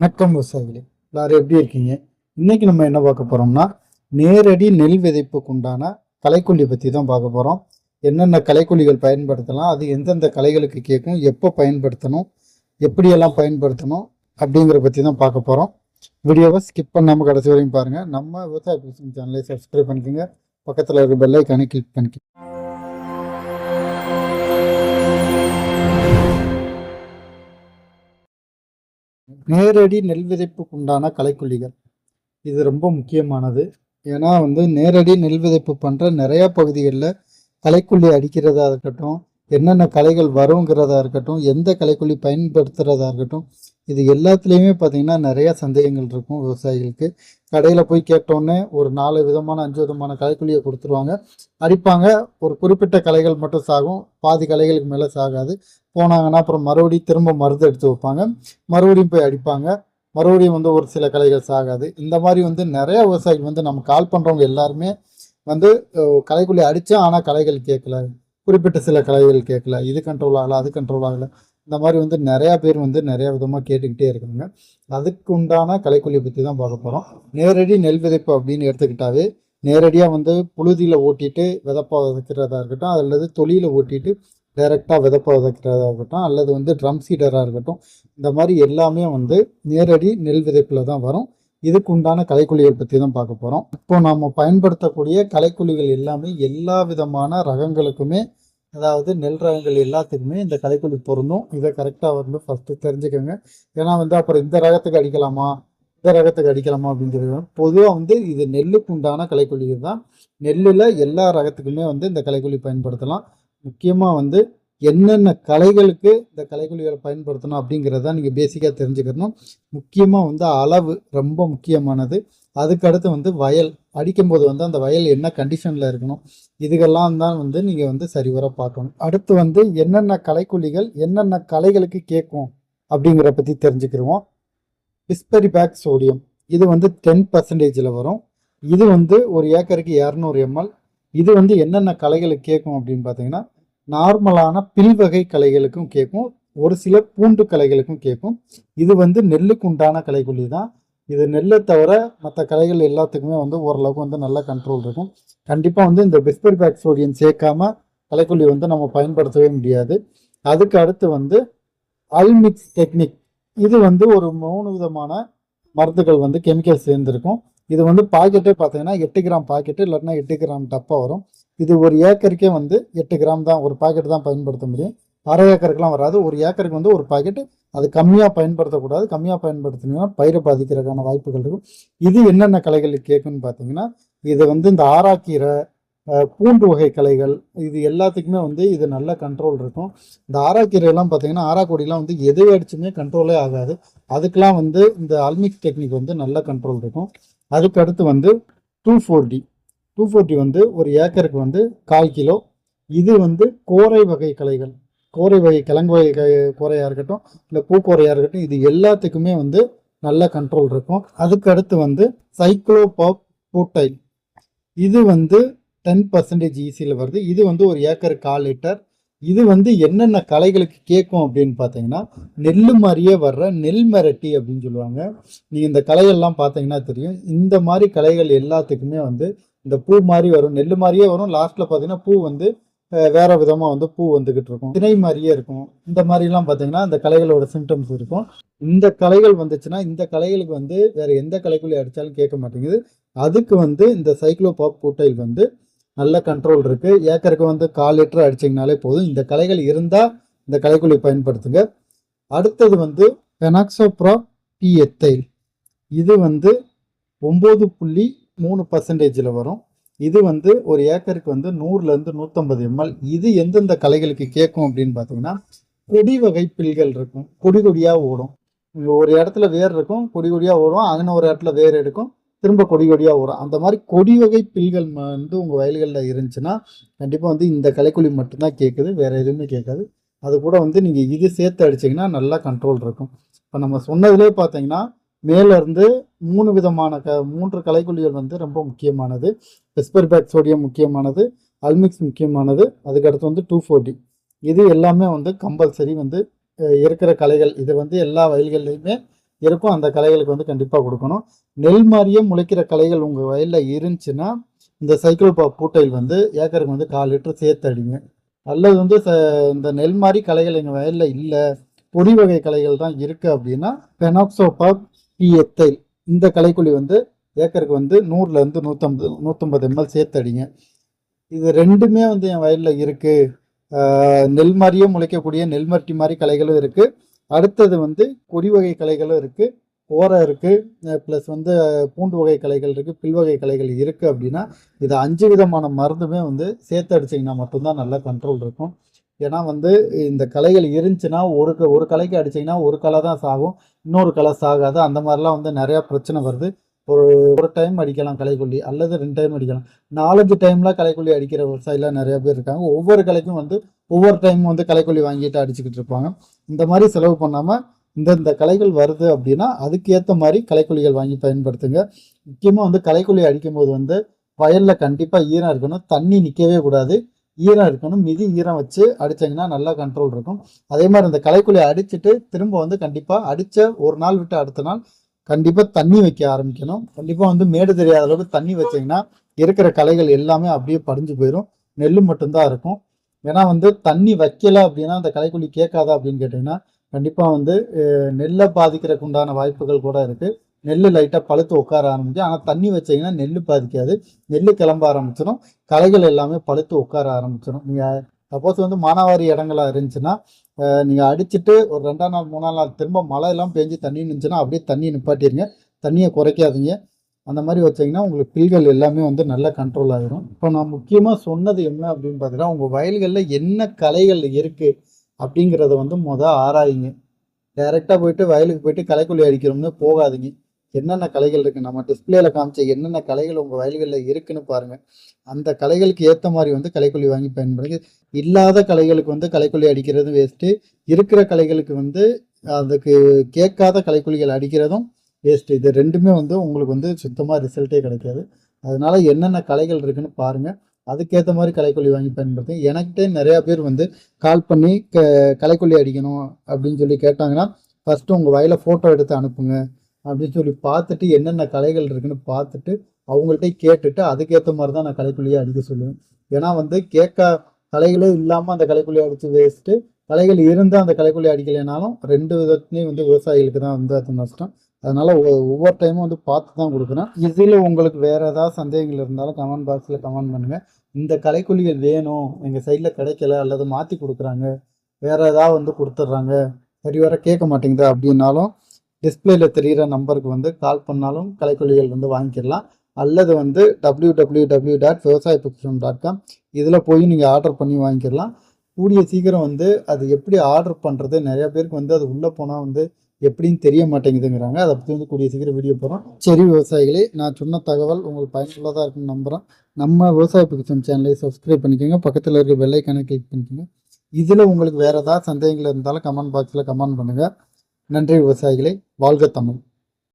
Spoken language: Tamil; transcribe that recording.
வணக்கம் விவசாயிகளே எல்லாரும் எப்படி இருக்கீங்க? இன்னைக்கு நம்ம என்ன பார்க்க போறோம்னா நேரடி நெல் விதைப்புக்கு உண்டான களைக்கொல்லி பற்றி தான் பார்க்க போகிறோம் என்னென்ன களைக்கொல்லிகள் பயன்படுத்தலாம் அது எந்தெந்த கலைகளுக்கு கேட்கும் எப்போ பயன்படுத்தணும் எப்படியெல்லாம் பயன்படுத்தணும் அப்படிங்கிற பற்றி தான் பார்க்க போகிறோம் வீடியோவை ஸ்கிப் பண்ணாமல் கடைசி வரையும் பாருங்கள் நம்ம விவசாய சேனலை சப்ஸ்கிரைப் பண்ணிக்கோங்க. பக்கத்தில் இருக்க பெல்லைக்கானே கிளிக் பண்ணிக்கோங்க. நேரடி நெல் விதைப்புக்கு உண்டான களைக்கொல்லிகள் இது ரொம்ப முக்கியமானது. ஏன்னா வந்து நேரடி நெல் விதைப்பு பண்ணுற நிறையா பகுதிகளில் களைக்கொல்லி அடிக்கிறதா இருக்கட்டும் என்னென்ன கலைகள் வருங்கிறதா இருக்கட்டும் எந்த களைக்கொல்லி பயன்படுத்துகிறதா இருக்கட்டும் இது எல்லாத்துலேயுமே பார்த்தீங்கன்னா நிறையா சந்தேகங்கள் இருக்கும் விவசாயிகளுக்கு. கடையில் போய் கேட்டோன்னே ஒரு நாலு விதமான அஞ்சு விதமான கலைக்குழியை கொடுத்துருவாங்க. அடிப்பாங்க ஒரு குறிப்பிட்ட கலைகள் மட்டும் சாகும் பாதி கலைகளுக்கு மேலே சாகாது. போனாங்கன்னா அப்புறம் மறுபடியும் திரும்ப மருந்து எடுத்து வைப்பாங்க. மறுபடியும் போய் அடிப்பாங்க. மறுபடியும் வந்து ஒரு சில கலைகள் சாகாது. இந்த மாதிரி வந்து நிறையா விவசாயிகள் வந்து நம்ம கால் பண்ணுறவங்க எல்லாருமே வந்து அஹ், அடித்தா ஆனால் கலைகள் கேட்கல. குறிப்பிட்ட சில கலைகள் கேட்கல இது கண்ட்ரோல் ஆகலை அது கண்ட்ரோல் ஆகலை. இந்த மாதிரி வந்து நிறையா பேர் வந்து நிறையா விதமாக கேட்டுக்கிட்டே இருக்காங்க. அதுக்கு உண்டான கலைக்குழி பற்றி தான் பார்க்க போகிறோம் நேரடி நெல் விதைப்பு அப்படின்னு எடுத்துக்கிட்டாவே நேரடியாக வந்து புழுதியில் ஓட்டிட்டு விதப்பா விதைக்கிறதா இருக்கட்டும் அல்லது தொழில ஓட்டிட்டு டைரெக்டாக விதப்பா விதைக்கிறதா இருக்கட்டும் அல்லது வந்து ட்ரம் சீடராக இருக்கட்டும் இந்த மாதிரி எல்லாமே வந்து நேரடி நெல் விதைப்பில் தான் வரும். இதுக்கு உண்டான களைக்கொல்லிகள் பற்றி தான் பார்க்க போகிறோம் இப்போ நாம் பயன்படுத்தக்கூடிய கலைக்குழிகள் எல்லாமே எல்லா விதமான ரகங்களுக்குமே அதாவது நெல் ரகங்கள் எல்லாத்துக்குமே இந்த கலைக்குழி பொருந்தும். இதை கரெக்டாக வந்து ஃபஸ்ட்டு தெரிஞ்சுக்கோங்க. ஏன்னா வந்து அப்புறம் இந்த ரகத்துக்கு அடிக்கலாமா? இந்த ரகத்துக்கு அடிக்கலாமா அப்படிங்கிறது பொதுவாக வந்து இது நெல்லுக்கு உண்டான களைக்கொல்லிகள் தான். நெல்லில் எல்லா ரகத்துக்குமே வந்து இந்த கலைக்குழி பயன்படுத்தலாம். முக்கியமாக வந்து என்னென்ன கலைகளுக்கு இந்த கலைக்குழிகளை பயன்படுத்தணும் அப்படிங்கிறத நீங்கள் பேசிக்காக தெரிஞ்சுக்கணும். முக்கியமாக வந்து அளவு ரொம்ப முக்கியமானது. அதுக்கடுத்து வந்து வயல். அடிக்கும்போது வந்து அந்த வயல் என்ன கண்டிஷனில் இருக்கணும்? இதுகெல்லாம் தான் வந்து நீங்கள் வந்து சரிவர பார்க்கணும். அடுத்து வந்து என்னென்ன கலைக்குழிகள் என்னென்ன கலைகளுக்கு கேட்கும் அப்படிங்கிற பற்றி தெரிஞ்சுக்கிருவோம். பிஸ்பரி பேக் சோடியம் இது வந்து டென் பர்சன்டேஜில் வரும். இது வந்து ஒரு ஏக்கருக்கு இரநூறு எம்எல் இது வந்து என்னென்ன கலைகளுக்கு கேட்கும் அப்படின்னு பார்த்தீங்கன்னா நார்மலான பில்வகை கலைகளுக்கும் கேட்கும். ஒரு சில பூண்டு கலைகளுக்கும் கேட்கும். இது வந்து நெல்லுக்கு உண்டான களைக்கொல்லி தான். இது நெல்லை தவிர மற்ற கலைகள் எல்லாத்துக்குமே வந்து ஓரளவுக்கு வந்து நல்ல கண்ட்ரோல் இருக்கும். கண்டிப்பாக வந்து இந்த பிஸ்பரி பேக் சோடியம் சேர்க்காம கலைக்குள்ளி வந்து நம்ம பயன்படுத்தவே முடியாது. அதுக்கு அடுத்து வந்து அல்மிக்ஸ் டெக்னிக் இது வந்து ஒரு மூணு விதமான மருந்துகள் வந்து கெமிக்கல் சேர்ந்துருக்கும். இது வந்து பாக்கெட்டே பார்த்தீங்கன்னா எட்டு கிராம் பாக்கெட்டு இல்லைன்னா எட்டு கிராம் டப்பா வரும். இது ஒரு ஏக்கருக்கே வந்து எட்டு கிராம் தான் ஒரு பாக்கெட் தான் பயன்படுத்த முடியும். அரை ஏக்கருக்குலாம் வராது. ஒரு ஏக்கருக்கு வந்து ஒரு பாக்கெட்டு அது கம்மியாக பயன்படுத்தக்கூடாது. கம்மியாக பயன்படுத்தினீங்கன்னா பயிரை பாதிக்கிறதுக்கான வாய்ப்புகள் இருக்கும். இது என்னென்ன கலைகள் கேட்குன்னு பார்த்தீங்கன்னா இது வந்து இந்த ஆராக்கீரை பூண்டு வகை கலைகள் இது எல்லாத்துக்குமே வந்து இது நல்ல கண்ட்ரோல் இருக்கும். இந்த ஆராக்கீரையெல்லாம் பார்த்தீங்கன்னா ஆராக்கொடிலாம் வந்து எது அடிச்சுமே கண்ட்ரோலே ஆகாது. அதுக்கெலாம் வந்து இந்த அல்மிக் டெக்னிக் வந்து நல்ல கண்ட்ரோல் இருக்கும். அதுக்கு அடுத்து வந்து two four D two forty வந்து ஒரு ஏக்கருக்கு வந்து கால் கிலோ. இது வந்து கோரை வகை கலைகள் கோரை வகை கிழங்கு வகை கோரையாக இருக்கட்டும் இல்லை பூக்கோரையாக இருக்கட்டும் இது எல்லாத்துக்குமே வந்து நல்ல கண்ட்ரோல் இருக்கும். அதுக்கு அடுத்து வந்து சைக்ளோபாப் பூட்டைல் இது வந்து டென் பர்சன்டேஜ் ஈஸியில் வருது. இது வந்து ஒரு ஏக்கர் கால் லிட்டர். இது வந்து என்னென்ன கலைகளுக்கு கேட்கும் அப்படின்னு பார்த்தீங்கன்னா நெல் மாதிரியே வர்ற நெல் மிரட்டி அப்படின்னு சொல்லுவாங்க. நீங்கள் இந்த கலைகள்லாம் பார்த்தீங்கன்னா தெரியும். இந்த மாதிரி கலைகள் எல்லாத்துக்குமே வந்து இந்த பூ மாதிரி வரும் நெல் மாதிரியே வரும். லாஸ்ட்டில் பார்த்தீங்கன்னா பூ வந்து வேற விதமாக வந்து பூ வந்துக்கிட்டு இருக்கும். திணை மாதிரியே இருக்கும். இந்த மாதிரிலாம் பார்த்தீங்கன்னா இந்த கலைகளோட சிம்டம்ஸ் இருக்கும். இந்த கலைகள் வந்துச்சுன்னா இந்த கலைகளுக்கு வந்து வேற எந்த கலைக்குள்ளே அடித்தாலும் கேட்க மாட்டேங்குது. அதுக்கு வந்து இந்த சைக்ளோபாப் பூட்டைல் வந்து நல்ல கண்ட்ரோல் இருக்கு. ஏக்கருக்கு வந்து கால் லிட்டர் அடிச்சிங்கனாலே போதும். இந்த கலைகள் இருந்தால் இந்த கலைக்குள்ளி பயன்படுத்துங்க. அடுத்தது வந்து பெனாக்சோப்ரா பி எத்தைல். இது வந்து ஒம்பது புள்ளி மூணு பர்சன்டேஜில் வரும். இது வந்து ஒரு ஏக்கருக்கு வந்து நூறுலேருந்து நூற்றம்பது எம்எல். இது எந்தெந்த கலைகளுக்கு கேட்கும் அப்படின்னு பார்த்தீங்கன்னா கொடி வகை பில்கள் இருக்கும். கொடி கொடியாக ஓடும். ஒரு இடத்துல வேர் இருக்கும் கொடி கொடியாக ஓடும். அங்கே ஒரு இடத்துல வேர் எடுக்கும். திரும்ப கொடி கொடியாக ஓடும். அந்த மாதிரி கொடி வகை பில்கள் வந்து உங்கள் வயல்களில் இருந்துச்சுன்னா கண்டிப்பாக வந்து இந்த கலைக்குழி மட்டும்தான் கேட்குது. வேறு எதுவுமே கேட்காது. அது கூட வந்து நீங்கள் இது சேர்த்து அடிச்சீங்கன்னா நல்லா கண்ட்ரோல் இருக்கும். இப்போ நம்ம சொன்னதுலேயே பார்த்தீங்கன்னா மேலேருந்து மூணு விதமான க மூன்று கலைக்குழிகள் வந்து ரொம்ப முக்கியமானது. பெஸ்பர்பேக் சோடியம் முக்கியமானது அல்மிக்ஸ் முக்கியமானது அதுக்கடுத்து வந்து டூ ஃபோர்டி இது எல்லாமே வந்து கம்பல்சரி வந்து இருக்கிற கலைகள். இது வந்து எல்லா வயல்கள்லையுமே இருக்கும். அந்த கலைகளுக்கு வந்து கண்டிப்பாக கொடுக்கணும். நெல் மாதிரியே முளைக்கிற கலைகள் உங்கள் வயலில் இருந்துச்சுன்னா இந்த சைக்கிள் பா பூட்டையில் வந்து ஏக்கருக்கு வந்து கால் லிட்டர் சேர்த்து அடிங்க. அல்லது வந்து ச- இந்த நெல் மாதிரி கலைகள் எங்கள் வயலில் இல்லை பொடி வகை கலைகள் தான் இருக்குது அப்படின்னா பிஎத்தைல் இந்த களைக்குழி வந்து ஏக்கருக்கு வந்து நூறுலேருந்து நூற்றம்பது நூற்றம்பது எம்எல் சேர்த்து அடிங்க இது ரெண்டுமே வந்து என் வயலில் இருக்குது நெல் மாதிரியே முளைக்கக்கூடிய நெல்மட்டி மாதிரி களைகளும் இருக்குது அடுத்தது வந்து கொடி வகை களைகளும் இருக்குது ஓரம் இருக்குது ப்ளஸ் வந்து பூண்டு வகை களைகள் இருக்குது பில் வகை களைகள் இருக்குது அப்படின்னா இது அஞ்சு விதமான மருந்துமே வந்து சேர்த்து அடிச்சிங்கன்னா மட்டும்தான் நல்லா கண்ட்ரோல் இருக்கும். ஏன்னா வந்து இந்த களைகள் இருந்துச்சுன்னா ஒரு க- ஒரு கலைக்கு அடிச்சிங்கன்னா ஒரு களை தான் சாகும். இன்னொரு கலை சாகாது. அந்த மாதிரிலாம் வந்து நிறையா பிரச்சனை வருது. ஒரு ஒரு டைம் அடிக்கலாம் கலைக்கொல்லி அல்லது ரெண்டு டைம் அடிக்கலாம். நாலஞ்சு டைம்லாம் கலைக்கொல்லி அடிக்கிற விவசாயிலாம் நிறையா பேர் இருக்காங்க. ஒவ்வொரு கலைக்கும் வந்து ஒவ்வொரு டைம் வந்து களைக்கொல்லி வாங்கிட்டு அடிச்சுக்கிட்டு இருப்பாங்க. இந்த மாதிரி செலவு பண்ணாமல் இந்தந்த கலைகள் வருது அப்படின்னா அதுக்கேற்ற மாதிரி கலைக்கொல்லிகள் வாங்கி பயன்படுத்துங்க. முக்கியமாக வந்து களைக்கொல்லி அடிக்கும்போது வந்து வயலில் கண்டிப்பாக ஈரம் இருக்கணும். தண்ணி நிற்கவே கூடாது. ஈரம் இருக்கணும். மிதி ஈரம் வச்சு அடித்தீங்கன்னா நல்லா கண்ட்ரோல் இருக்கும். அதே மாதிரி இந்த களைக்கொல்லி அடிச்சுட்டு திரும்ப வந்து கண்டிப்பாக அடித்த ஒரு நாள் விட்டு அடுத்த நாள் கண்டிப்பாக தண்ணி வைக்க ஆரம்பிக்கணும். கண்டிப்பாக வந்து மேடு தெரியாத அளவுக்கு தண்ணி வச்சிங்கன்னா இருக்கிற களைகள் எல்லாமே அப்படியே படிஞ்சு போயிடும் நெல் மட்டும்தான் இருக்கும். ஏன்னா வந்து தண்ணி வைக்கல அப்படின்னா அந்த களைக்கொல்லி கேட்காதா அப்படின்னு கேட்டிங்கன்னா கண்டிப்பாக வந்து நெல்லை பாதிக்கிறதுக்கு உண்டான வாய்ப்புகள் கூட இருக்குது நெல் லைட்டாக பழுத்து உட்கார ஆரம்பிச்சு ஆனால் தண்ணி வச்சிங்கன்னா நெல் பாதிக்காது. நெல் கிளம்ப ஆரம்பிச்சிடும். களைகள் எல்லாமே பழுத்து உட்கார ஆரம்பிச்சிடும். நீங்கள் சப்போஸ் வந்து மானாவாரி இடங்களாக இருந்துச்சுன்னா நீங்கள் அடிச்சுட்டு ஒரு ரெண்டாம் நாள் மூணாம் நாள் திரும்ப மழை எல்லாம் பெஞ்சு தண்ணி இருந்துச்சுன்னா அப்படியே தண்ணியை நிப்பாட்டிடுங்க தண்ணியை குறைக்காதீங்க. அந்த மாதிரி வச்சிங்கன்னா உங்களுக்கு பில்கள் எல்லாமே வந்து நல்லா கண்ட்ரோல் ஆகிடும் இப்போ நான் முக்கியமாக சொன்னது என்ன அப்படின்னு பார்த்தீங்கன்னா உங்கள் வயல்களில் என்ன களைகள் இருக்குது அப்படிங்கிறத வந்து முத ஆராயுங்க. டைரெக்டாக போயிட்டு வயலுக்கு போயிட்டு களைக்கொல்லி அடிக்கிறோம்னு போகாதீங்க. என்னென்ன கலைகள் இருக்குது நம்ம டிஸ்பிளேல காமிச்ச என்னென்ன கலைகள் உங்கள் வயல்களில் இருக்குன்னு பாருங்கள் அந்த கலைகளுக்கு ஏற்ற மாதிரி வந்து கலைக்கொல்லி வாங்கி பயன்படுங்க இல்லாத கலைகளுக்கு வந்து கலைக்கொல்லி அடிக்கிறது வேஸ்ட்டு இருக்கிற கலைகளுக்கு வந்து அதுக்கு கேட்காத களைக்கொல்லிகள் அடிக்கிறதும் வேஸ்ட்டு இது ரெண்டுமே வந்து உங்களுக்கு வந்து சுத்தமாக ரிசல்ட்டே கிடைக்காது. அதனால என்னென்ன கலைகள் இருக்குன்னு பாருங்கள் அதுக்கேற்ற மாதிரி கலைக்கொல்லி வாங்கி பயன்படுத்தும் எனக்கிட்டே நிறையா பேர் வந்து கால் பண்ணி க கலைக்கொல்லி அடிக்கணும் அப்படின்னு சொல்லி கேட்டாங்கன்னா ஃபஸ்ட்டு உங்கள் வயலை ஃபோட்டோ எடுத்து அனுப்புங்க. அப்படின்னு சொல்லி பார்த்துட்டு என்னென்ன கலைகள் இருக்குன்னு பார்த்துட்டு அவங்கள்ட்ட கேட்டுட்டு அதுக்கேற்ற மாதிரி தான் நான் களைக்கொல்லியை அடிக்க சொல்லுவேன். ஏன்னா வந்து கேட்க கலைகளே இல்லாமல் அந்த களைக்கொல்லி அடித்து வேஸ்ட்டு கலைகள் இருந்தால் அந்த களைக்கொல்லி அடிக்கலைனாலும் ரெண்டு விதத்துலேயும் வந்து விவசாயிகளுக்கு தான் வந்து அது நஷ்டம். அதனால் ஒவ்வொரு டைமும் வந்து பார்த்து தான் கொடுக்குறேன். இதில் உங்களுக்கு வேறு ஏதாவது சந்தேகங்கள் இருந்தாலும் கமெண்ட் பாக்ஸில் கமெண்ட் பண்ணுங்கள் இந்த கலைக்குழிகள் வேணும் எங்கள் சைடில் கிடைக்கல அல்லது மாற்றி கொடுக்குறாங்க வேறு ஏதாவது வந்து கொடுத்துட்றாங்க சரி வர கேட்க மாட்டேங்குது அப்படின்னாலும் டிஸ்பிளேல தெரிகிற நம்பருக்கு வந்து கால் பண்ணாலும் கலைக்கொல்லிகள் வந்து வாங்கிக்கலாம். அல்லது வந்து டபிள்யூ டபிள்யூ டபிள்யூ டாட் விவசாய புக்ஷம் டாட் காம் இதில் போய் நீங்கள் ஆர்டர் பண்ணி வாங்கிக்கலாம். கூடிய சீக்கிரம் வந்து அது எப்படி ஆர்டர் பண்ணுறது நிறையா பேருக்கு வந்து அது உள்ளே போனால் வந்து எப்படின்னு தெரிய மாட்டேங்குதுங்கிறாங்க. அதை பற்றி வந்து கூடிய சீக்கிரம் வீடியோ போகிறோம் சரி விவசாயிகளே நான் சொன்ன தகவல் உங்களுக்கு பயனுள்ளதாக இருக்குன்னு நம்புகிறேன் நம்ம விவசாய பிக்சம் சேனலை சப்ஸ்கிரைப் பண்ணிக்கோங்க. பக்கத்தில் இருக்க பெல்லைக்கான கிளிக் பண்ணிக்கோங்க. இதில் உங்களுக்கு வேறு ஏதாவது சந்தேகங்கள் இருந்தாலும் கமெண்ட் பாக்ஸில் கமெண்ட் பண்ணுங்கள் நன்றி விவசாயிகளை. வாழ்க தமிழ்.